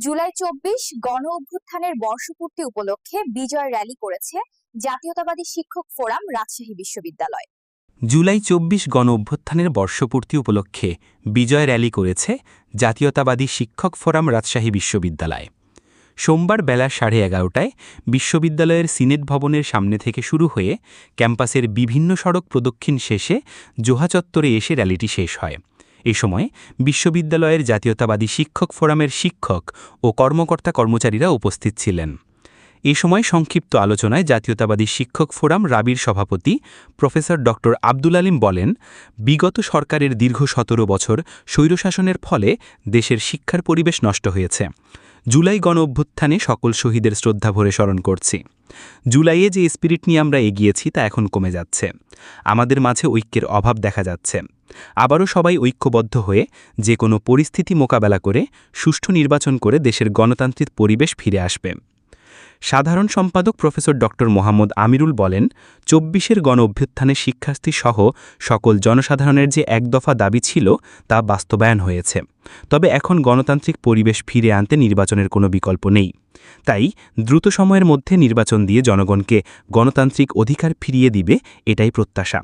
জুলাই চব্বিশ গণ অভ্যুত্থানের বর্ষপূর্তি উপলক্ষে বিজয় র্যালি করেছে জাতীয়তাবাদী শিক্ষক ফোরাম রাজশাহী বিশ্ববিদ্যালয়। জুলাই চব্বিশ গণ অভ্যুত্থানের বর্ষপূর্তি উপলক্ষে বিজয় র্যালি করেছে জাতীয়তাবাদী শিক্ষক ফোরাম রাজশাহী বিশ্ববিদ্যালয়। সোমবার বেলা সাড়ে এগারোটায় বিশ্ববিদ্যালয়ের সিনেট ভবনের সামনে থেকে শুরু হয়ে ক্যাম্পাসের বিভিন্ন সড়ক প্রদক্ষিণ শেষে জোহা চত্বরে এসে র্যালিটি শেষ হয়। এ সময় বিশ্ববিদ্যালয়ের জাতীয়তাবাদী শিক্ষক ফোরামের শিক্ষক ও কর্মকর্তা কর্মচারীরা উপস্থিত ছিলেন। এ সময় সংক্ষিপ্ত আলোচনায় জাতীয়তাবাদী শিক্ষক ফোরাম রাবির সভাপতি প্রফেসর ড. আব্দুল আলিম বলেন, বিগত সরকারের দীর্ঘ সতেরো বছর স্বৈরশাসনের ফলে দেশের শিক্ষার পরিবেশ নষ্ট হয়েছে। জুলাই গণ অভ্যুত্থানে সকল শহীদের শ্রদ্ধা ভরে স্মরণ করছি। জুলাইয়ে যে স্পিরিট নিয়ে আমরা এগিয়েছি তা এখন কমে যাচ্ছে। আমাদের মাঝে ঐক্যের অভাব দেখা যাচ্ছে। আবারও সবাই ঐক্যবদ্ধ হয়ে যে কোনো পরিস্থিতি মোকাবেলা করে সুষ্ঠু নির্বাচন করে দেশের গণতান্ত্রিক পরিবেশ ফিরে আসবে। সাধারণ সম্পাদক প্রফেসর ড. মোহাম্মদ আমিরুল বলেন, চব্বিশের গণ অভ্যুত্থানে শিক্ষার্থী সহ সকল জনসাধারণের যে একদফা দাবি ছিল তা বাস্তবায়ন হয়েছে। তবে এখন গণতান্ত্রিক পরিবেশ ফিরে আনতে নির্বাচনের কোনো বিকল্প নেই। তাই দ্রুত সময়ের মধ্যে নির্বাচন দিয়ে জনগণকে গণতান্ত্রিক অধিকার ফিরিয়ে দিবে এটাই প্রত্যাশা।